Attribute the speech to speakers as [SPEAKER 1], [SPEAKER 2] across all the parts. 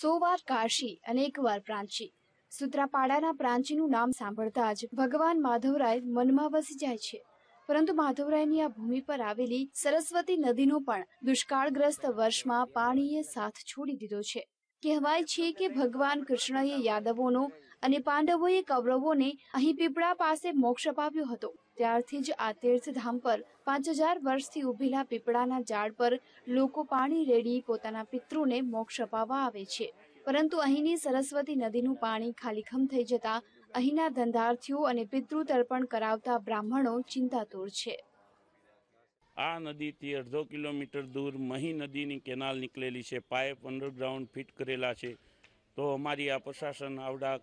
[SPEAKER 1] સો વાર કાશી અને એક વાર પ્રાંચી. સુત્રાપાડાના પ્રાંચીનું નામ સાંભળતા જ ભગવાન માધવરાય મનમાં વસી જાય છે. પરંતુ માધવરાયની આ ભૂમિ પર આવેલી સરસ્વતી નદીનો પણ દુષ્કાળગ્રસ્ત વર્ષમાં પાણીએ સાથ છોડી દીધો છે. કહેવાય છે કે ભગવાન કૃષ્ણએ યાદવોનો અને પાંડવોએ કૌરવોને અહીં પીપળા પાસે મોક્ષ અપાવ્યો હતો. ત્યારથી જ આ તીર્થધામ પર પાંચ હજાર વર્ષથી ઉભેલા પીપળાના ઝાડ પર લોકો પાણી રેડી પોતાના પિતૃને મોક્ષ અપાવવા આવે છે. પરંતુ અહીંની સરસ્વતી નદીનું પાણી ખાલીખમ થઈ જતા અહીંના ધંધાર્થીઓ અને પિતૃ તર્પણ કરાવતા બ્રાહ્મણો ચિંતાતુર છે.
[SPEAKER 2] આ નદીથી અડધો કિલોમીટર દૂર મહી નદીની કેનાલ નીકળેલી છે. પાઇપ અંડરગ્રાઉન્ડ ફિટ કરેલા છે. તો અમારી આ પ્રશાસન આવડા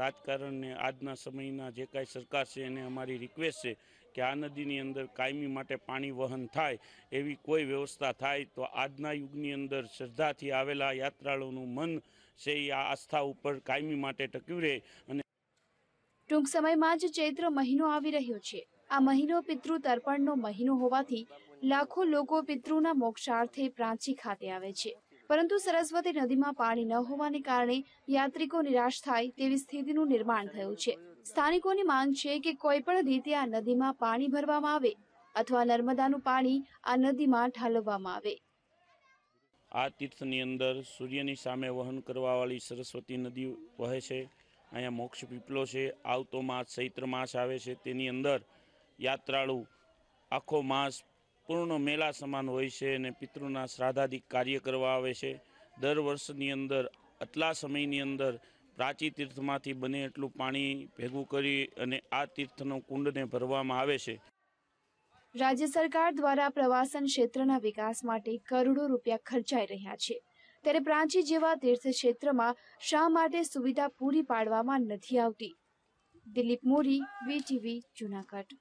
[SPEAKER 2] રાજકારણને આજના સમયના જે કાંઈ સરકાર છે એને અમારી રિક્વેસ્ટ છે કે આ નદીની અંદર કાયમી માટે પાણી વહન થાય એવી કોઈ વ્યવસ્થા થાય તો આજના યુગની અંદર શ્રદ્ધાથી આવેલા યાત્રાળુઓનું મન છે એ આ આસ્થા ઉપર કાયમી માટે ટક્યું રહે અને
[SPEAKER 1] ટૂંક સમયમાં જ ચૈત્ર મહિનો આવી રહ્યો છે. આ મહિનો પિતૃ તર્પણનો મહિનો હોવાથી લાખો લોકો પિતૃના મોક્ષાર્થે પ્રાંચી ખાતે આવે છે. પરંતુ સરસ્વતી નદીમાં પાણી ન હોવાને કારણે યાત્રિકો નિરાશ થાય તેવી સ્થિતિનું નિર્માણ થયું છે. સ્થાનિકોની માંગ છે કે કોઈ પણ રીતે આ નદીમાં પાણી ભરવામાં આવે અથવા નર્મદાનું પાણી આ નદીમાં ઠાલવવામાં આવે.
[SPEAKER 2] આ તીર્થની અંદર સૂર્યની સામે વહન કરવાવાળી સરસ્વતી નદી વહે છે. અહીંયા મોક્ષ પીપલો છે. આવતો માસ ચૈત્ર માસ આવે છે. તેની અંદર યાત્રાળુ આખો માસ પૂર્ણ મેળા સમાન હોય છે અને પિતૃના શ્રાદ્ધાધિક કાર્ય કરવા આવે છે. દર વર્ષની અંદર, આટલા સમયની અંદર પ્રાચી તીર્થમાંથી બને એટલું પાણી ભેગું કરી અને આ તીર્થનો કુંડને ભરવામાં આવે છે.
[SPEAKER 1] રાજ્ય સરકાર દ્વારા પ્રવાસન ક્ષેત્રના વિકાસ માટે કરોડો રૂપિયા ખર્ચાઈ રહ્યા છે. ત્યારે પ્રાંચી જેવા તીર્થ ક્ષેત્રમાં શા માટે સુવિધા પૂરી પાડવામાં નથી આવતી? દિલીપ મોરી, વીટીવી, જુનાગઢ.